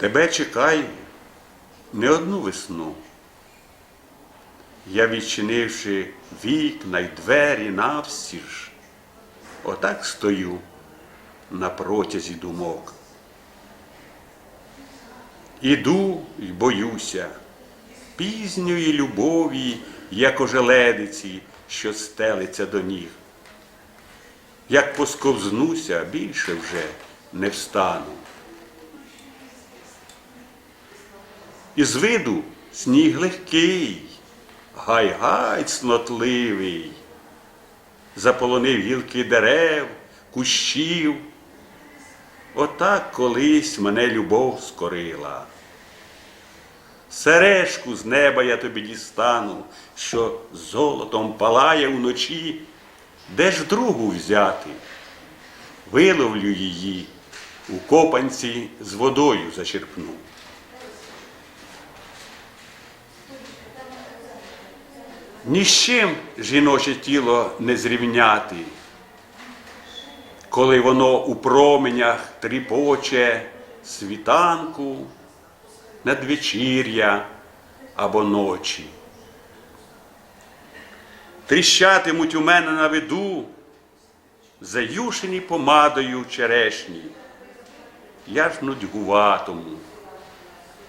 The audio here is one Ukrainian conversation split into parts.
Тебе чекаю не одну весну. Я, відчинивши вікна й двері навстіж, отак стою на протязі думок. Іду й боюся пізньої любові, як ожеледиці, що стелиться до ніг. Як посковзнуся, більше вже не встану. Із виду сніг легкий, гай-гай цнотливий, заполонив гілки дерев, кущів. Отак колись мене любов скорила. Сережку з неба я тобі дістану, що золотом палає вночі, де ж другу взяти? Виловлю її, у копанці з водою зачерпну. Ні з чим жіноче тіло не зрівняти, коли воно у променях тріпоче світанку, надвечір'я або ночі. Тріщатимуть у мене на виду, заюшені помадою черешні. Я ж нудьгуватому,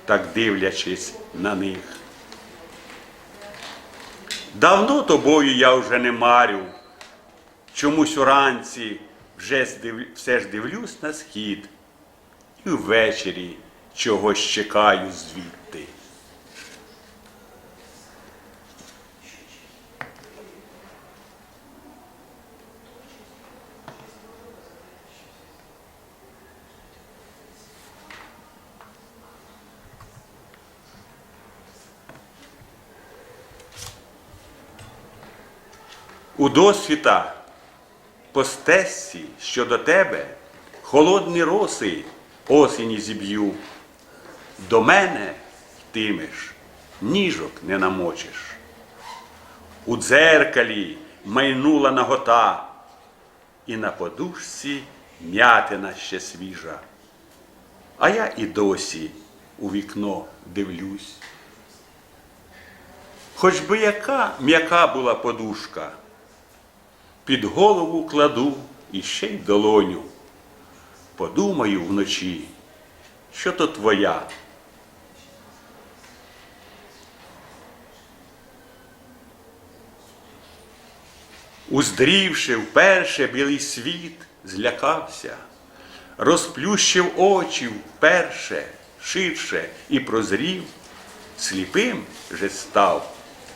так дивлячись на них. Давно тобою я вже не марю, чомусь уранці вже все ж дивлюсь на схід, і ввечері чогось чекаю звідти. У досвіта по стежці, що до тебе, холодні роси осені зіб'ю. До мене йтимеш, ніжок не намочиш. У дзеркалі майнула нагота, і на подушці м'ятина ще свіжа. А я і досі у вікно дивлюсь. Хоч би яка м'яка була подушка, під голову кладу і ще й долоню. Подумаю вночі, що то твоя. Уздрівши вперше білий світ, злякався, розплющив очі вперше, ширше і прозрів, сліпим же став,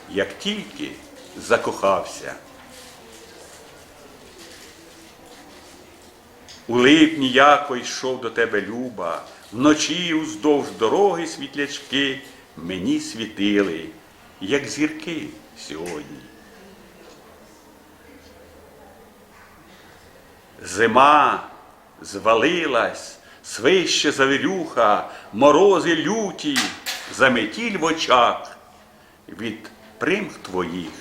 як тільки закохався. У липні яко йшов до тебе люба, вночі уздовж дороги світлячки мені світили, як зірки сьогодні. Зима звалилась, свище завірюха, морози люті, заметіль в очах. Від примх твоїх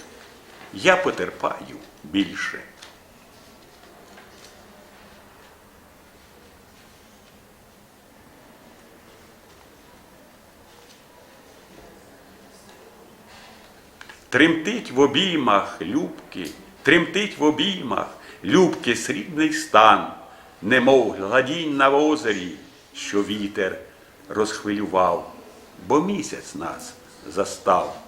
я потерпаю більше. Тремтить в обіймах любки, тремтить в обіймах любки срібний стан, немов гладінь на озері, що вітер розхвилював, бо місяць нас застав.